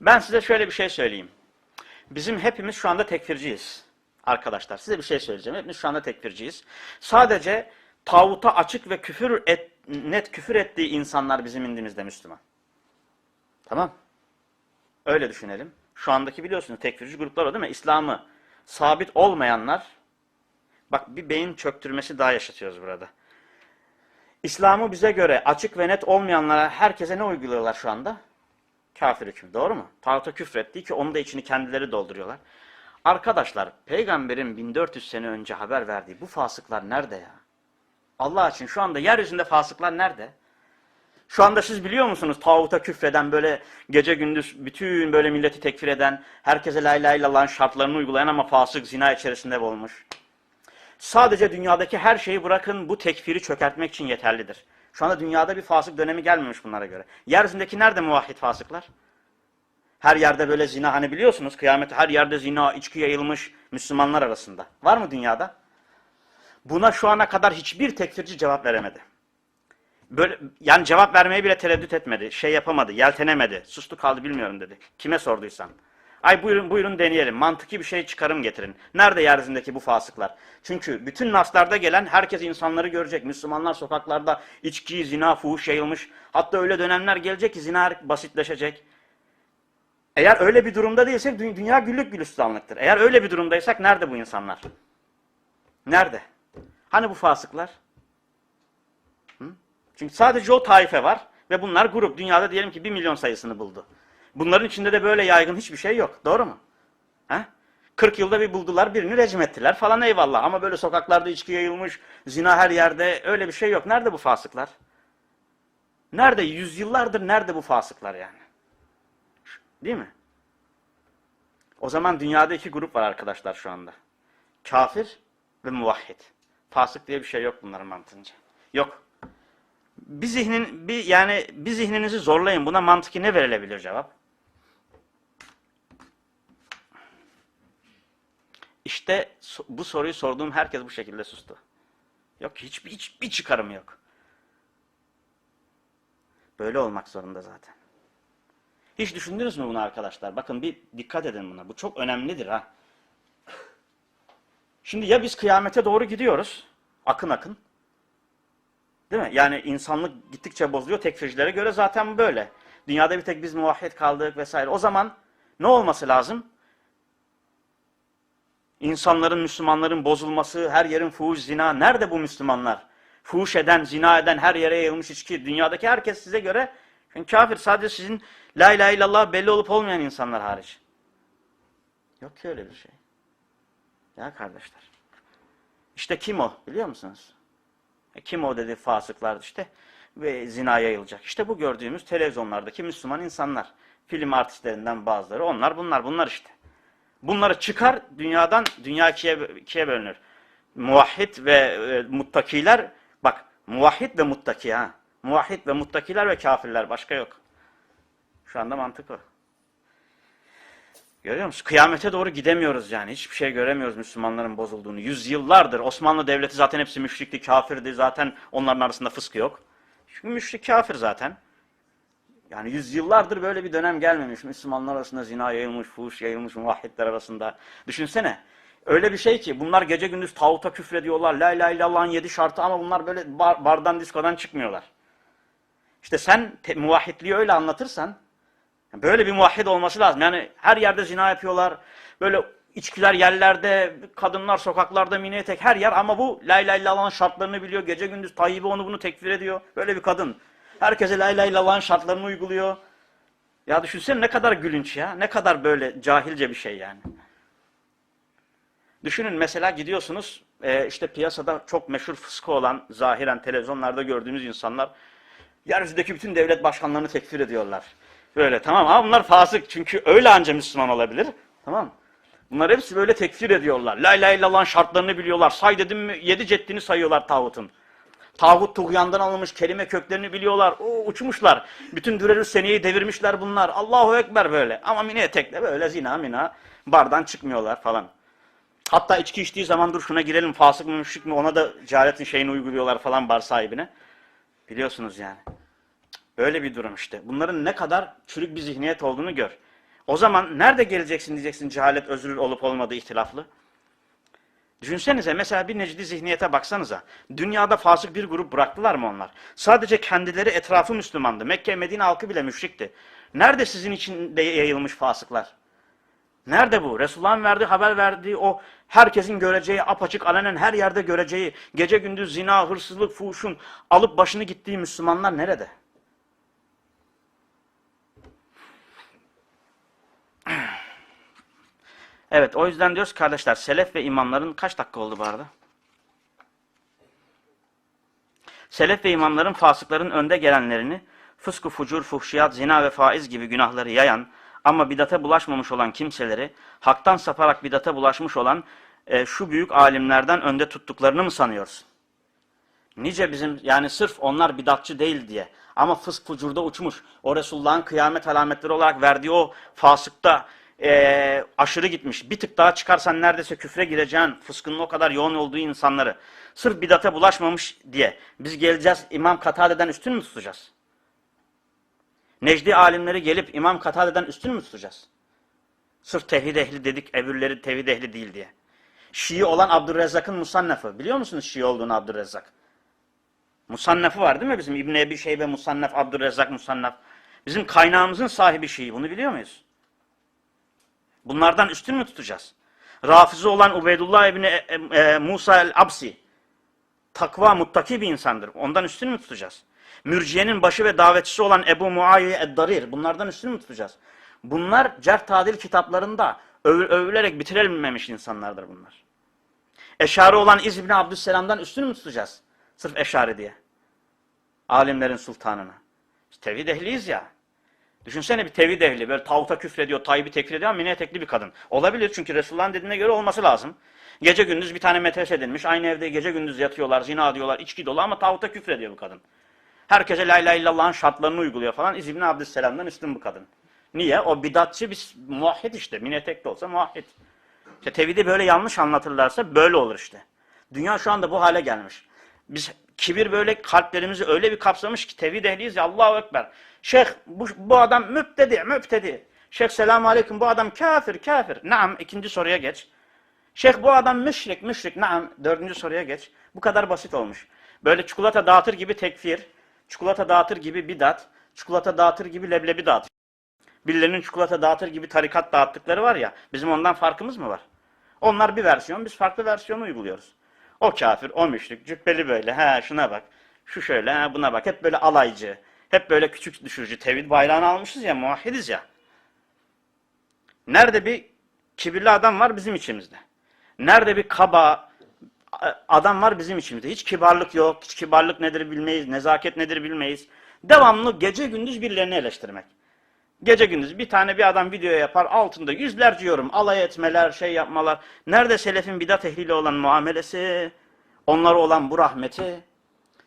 Ben size şöyle bir şey söyleyeyim. Bizim hepimiz şu anda tekfirciyiz. Arkadaşlar size bir şey söyleyeceğim. Hepimiz şu anda tekfirciyiz. Sadece tağuta açık ve küfür et, net küfür ettiği insanlar bizim indimizde Müslüman. Tamam. Öyle düşünelim. Şu andaki biliyorsunuz tekfirci gruplar o değil mi? İslam'ı sabit olmayanlar, bak bir beyin çöktürmesi daha yaşatıyoruz burada. İslam'ı bize göre açık ve net olmayanlara herkese ne uyguluyorlar şu anda? Kafir hüküm. Doğru mu? Tağuta küfrettiği ki onun da içini kendileri dolduruyorlar. Arkadaşlar peygamberin 1400 sene önce haber verdiği bu fasıklar nerede ya? Allah için şu anda yeryüzünde fasıklar nerede? Şu anda siz biliyor musunuz tağuta küfreden böyle gece gündüz bütün böyle milleti tekfir eden, herkese la ilahe illallah'ın şartlarını uygulayan ama fasık zina içerisinde olmuş. Sadece dünyadaki her şeyi bırakın bu tekfiri çökertmek için yeterlidir. Şu anda dünyada bir fasık dönemi gelmemiş bunlara göre. Yeryüzündeki nerede muvahhid fasıklar? Her yerde böyle zina hani biliyorsunuz kıyamette her yerde zina, içki yayılmış Müslümanlar arasında. Var mı dünyada? Buna şu ana kadar hiçbir tekfirci cevap veremedi. Böyle, yani cevap vermeye bile tereddüt etmedi. Şey yapamadı, yeltenemedi. Sustu kaldı bilmiyorum dedi. Kime sorduysan. Ay buyurun buyurun deneyelim. Mantıki bir şey çıkarım getirin. Nerede yeryüzündeki bu fasıklar? Çünkü bütün naslarda gelen herkes insanları görecek. Müslümanlar sokaklarda içki, zina, fuhuş yayılmış. Hatta öyle dönemler gelecek ki zina basitleşecek. Eğer öyle bir durumda değilsek dü- dünya güllük gülistanlıktır. Eğer öyle bir durumdaysak nerede bu insanlar? Nerede? Hani bu fasıklar? Hı? Çünkü sadece o taife var ve bunlar grup. Dünyada diyelim ki bir milyon sayısını buldu. Bunların içinde de böyle yaygın hiçbir şey yok. Doğru mu? He? 40 yılda bir buldular birini rejim ettiler falan eyvallah. Ama böyle sokaklarda içki yayılmış, zina her yerde öyle bir şey yok. Nerede bu fasıklar? Nerede? Yüzyıllardır nerede bu fasıklar yani? Değil mi? O zaman dünyada iki grup var arkadaşlar şu anda. Kafir ve muvahhid. Fasık diye bir şey yok bunların mantığınca. Yok. Bir zihnin bir yani bir zihninizi zorlayın. Buna mantıki ne verilebilir cevap? İşte bu soruyu sorduğum herkes bu şekilde sustu. Yok hiçbir hiçbir çıkarım yok. Böyle olmak zorunda zaten. Hiç düşündünüz mü bunu arkadaşlar? Bakın bir dikkat edin buna. Bu çok önemlidir ha. Şimdi ya biz kıyamete doğru gidiyoruz. Akın akın. Değil mi? Yani insanlık gittikçe bozuluyor. Tekfircilere göre zaten böyle. Dünyada bir tek biz muvahhid kaldık vesaire. O zaman ne olması lazım? İnsanların, Müslümanların bozulması, her yerin fuhuş, zina. Nerede bu Müslümanlar? Fuhuş eden, zina eden, her yere yayılmış içki. Dünyadaki herkes size göre çünkü kafir. Sadece sizin la ilahe illallah belli olup olmayan insanlar hariç. Yok ki öyle bir şey. Ya kardeşler. İşte kim o biliyor musunuz? E, Kim o dedi fasıklar işte ve zina yayılacak. İşte bu gördüğümüz televizyonlardaki Müslüman insanlar. Film artistlerinden bazıları onlar bunlar bunlar işte. Bunları çıkar dünyadan dünya ikiye, ikiye bölünür. Muvahhid ve e, muttakiler bak muvahhid ve muttaki ha. Muvahhid ve muttakiler ve kafirler başka yok. Şu anda mantık o. Görüyor musun? Kıyamete doğru gidemiyoruz yani. Hiçbir şey göremiyoruz Müslümanların bozulduğunu. Yüzyıllardır Osmanlı Devleti zaten hepsi müşrikti, kafirdi. Zaten onların arasında fıskı yok. Çünkü müşrik kafir zaten. Yani yüzyıllardır böyle bir dönem gelmemiş. Müslümanlar arasında zina yayılmış, fuhuş yayılmış, muvahhidler arasında. Düşünsene. Öyle bir şey ki bunlar gece gündüz tağuta küfrediyorlar. La ilahe illallah'ın yedi şartı ama bunlar böyle bar, bardan diskodan çıkmıyorlar. İşte sen te, muvahhidliği öyle anlatırsan Böyle bir muvahhid olması lazım. Yani her yerde zina yapıyorlar. Böyle içkiler yerlerde, kadınlar sokaklarda mini etek her yer ama bu la ilahe illallah'ın şartlarını biliyor. Gece gündüz Tayyip'i onu bunu tekfir ediyor. Böyle bir kadın. Herkese la ilahe illallah'ın şartlarını uyguluyor. Ya düşünsene ne kadar gülünç ya. Ne kadar böyle cahilce bir şey yani. Düşünün mesela gidiyorsunuz e, işte piyasada çok meşhur fıskı olan zahiren televizyonlarda gördüğümüz insanlar yeryüzündeki bütün devlet başkanlarını tekfir ediyorlar. Böyle tamam ama bunlar fasık çünkü öyle anca Müslüman olabilir. Tamam Bunlar hepsi böyle tekfir ediyorlar. La ilahe illallah'ın şartlarını biliyorlar. Say dedim mi yedi ceddini sayıyorlar tağutun. Tağut tuğyandan alınmış kelime köklerini biliyorlar. O uçmuşlar. Bütün dürerü seneyi devirmişler bunlar. Allahu Ekber böyle. Ama mini etekle böyle zina mina bardan çıkmıyorlar falan. Hatta içki içtiği zaman dur şuna girelim fasık mı müşrik mi ona da cehaletin şeyini uyguluyorlar falan bar sahibine. Biliyorsunuz yani. Öyle bir durum işte. Bunların ne kadar çürük bir zihniyet olduğunu gör. O zaman nerede geleceksin diyeceksin cehalet özür olup olmadığı ihtilaflı. Düşünsenize mesela bir necdi zihniyete baksanıza. Dünyada fasık bir grup bıraktılar mı onlar? Sadece kendileri etrafı Müslümandı. Mekke, Medine halkı bile müşrikti. Nerede sizin içinde yayılmış fasıklar? Nerede bu? Resulullah'ın verdiği, haber verdiği o herkesin göreceği, apaçık alenen her yerde göreceği, gece gündüz zina, hırsızlık, fuhuşun alıp başını gittiği Müslümanlar nerede? Evet o yüzden diyoruz kardeşler selef ve imamların kaç dakika oldu bu arada? Selef ve imamların fasıkların önde gelenlerini fısku, fucur, fuhşiyat, zina ve faiz gibi günahları yayan ama bidate bulaşmamış olan kimseleri haktan saparak bidate bulaşmış olan e, şu büyük alimlerden önde tuttuklarını mı sanıyorsun? Nice bizim yani sırf onlar bidatçı değil diye ama fısk fucurda uçmuş. O Resulullah'ın kıyamet alametleri olarak verdiği o fasıkta e, aşırı gitmiş. Bir tık daha çıkarsan neredeyse küfre gireceğin fıskının o kadar yoğun olduğu insanları sırf bidate bulaşmamış diye biz geleceğiz İmam Katade'den üstün mü tutacağız? Necdi alimleri gelip İmam Katade'den üstün mü tutacağız? Sırf tevhid ehli dedik, öbürleri tevhid ehli değil diye. Şii olan Abdurrezzak'ın musannafı. Biliyor musunuz Şii olduğunu Abdurrezzak? Musannafı var değil mi bizim? İbn Ebi Şeybe Musannaf, Abdurrezzak Musannaf. Bizim kaynağımızın sahibi Şii. Bunu biliyor muyuz? Bunlardan üstün mü tutacağız? Rafizi olan Ubeydullah İbni e, e, Musa el-Absi. Takva, muttaki bir insandır. Ondan üstün mü tutacağız? Mürciyenin başı ve davetçisi olan Ebu Muaviye ed-Darir. Bunlardan üstün mü tutacağız? Bunlar cerh tadil kitaplarında öv övülerek bitirilmemiş insanlardır bunlar. Eşari olan İz İbni Abdüsselam'dan üstün mü tutacağız? Sırf eşari diye. Alimlerin sultanını. Biz tevhid ehliyiz ya. Düşünsene bir tevhid ehli böyle tağuta küfrediyor, Tayyip'i tekfir ediyor ama mini etekli bir kadın. Olabilir çünkü Resulullah'ın dediğine göre olması lazım. Gece gündüz bir tane metres edilmiş. Aynı evde gece gündüz yatıyorlar, zina diyorlar, içki dolu ama tağuta küfrediyor bu kadın. Herkese la ilahe illallah'ın şartlarını uyguluyor falan. İz İbni Abdüsselam'dan üstün bu kadın. Niye? O bidatçı bir muahhid işte. Mini etekli olsa muahhid. İşte tevhidi böyle yanlış anlatırlarsa böyle olur işte. Dünya şu anda bu hale gelmiş. Biz kibir böyle kalplerimizi öyle bir kapsamış ki tevhid ehliyiz ya Allahu Ekber. Şeyh bu, bu adam müptedi, müptedi. Şeyh selamun aleyküm bu adam kafir, kafir. Naam ikinci soruya geç. Şeyh bu adam müşrik, müşrik. Naam dördüncü soruya geç. Bu kadar basit olmuş. Böyle çikolata dağıtır gibi tekfir, çikolata dağıtır gibi bidat, çikolata dağıtır gibi leblebi dağıtır. Birilerinin çikolata dağıtır gibi tarikat dağıttıkları var ya, bizim ondan farkımız mı var? Onlar bir versiyon, biz farklı versiyonu uyguluyoruz. O kafir, o müşrik, cübbeli böyle, ha şuna bak, şu şöyle, ha buna bak, hep böyle alaycı, hep böyle küçük düşürücü, tevhid bayrağını almışız ya, muahhidiz ya. Nerede bir kibirli adam var bizim içimizde. Nerede bir kaba adam var bizim içimizde. Hiç kibarlık yok, hiç kibarlık nedir bilmeyiz, nezaket nedir bilmeyiz. Devamlı gece gündüz birilerini eleştirmek. Gece gündüz bir tane bir adam video yapar altında yüzlerce yorum, alay etmeler, şey yapmalar. Nerede selefin bidat ehliyle olan muamelesi, onlara olan bu rahmeti?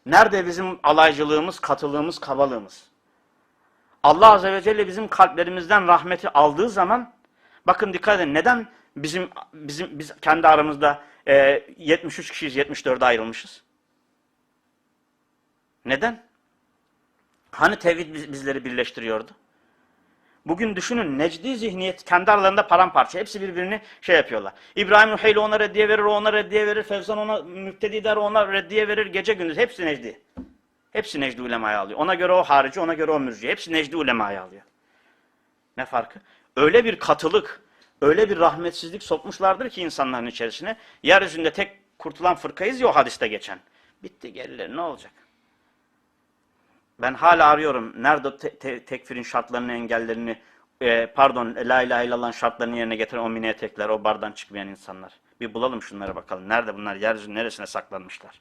Nerede bizim alaycılığımız, katılığımız, kabalığımız? Allah Azze ve Celle bizim kalplerimizden rahmeti aldığı zaman, bakın dikkat edin neden bizim bizim biz kendi aramızda e, 73 kişiyiz, 74'e ayrılmışız? Neden? Hani tevhid bizleri birleştiriyordu? Bugün düşünün necdi zihniyet kendi aralarında paramparça. Hepsi birbirini şey yapıyorlar. İbrahim Nuheyli ona reddiye verir, ona reddiye verir. Fevzan ona müptedi der, ona reddiye verir. Gece gündüz hepsi necdi. Hepsi necdi ulemaya alıyor. Ona göre o harici, ona göre o mürci. Hepsi necdi ulemaya alıyor. Ne farkı? Öyle bir katılık, öyle bir rahmetsizlik sokmuşlardır ki insanların içerisine. Yeryüzünde tek kurtulan fırkayız ya o hadiste geçen. Bitti geriler ne olacak? Ben hala arıyorum. Nerede te te tekfirin şartlarını, engellerini, e, pardon, la ilahe illallah'ın şartlarını yerine getiren o mini etekler, o bardan çıkmayan insanlar. Bir bulalım şunları bakalım. Nerede bunlar? Yeryüzünün neresine saklanmışlar?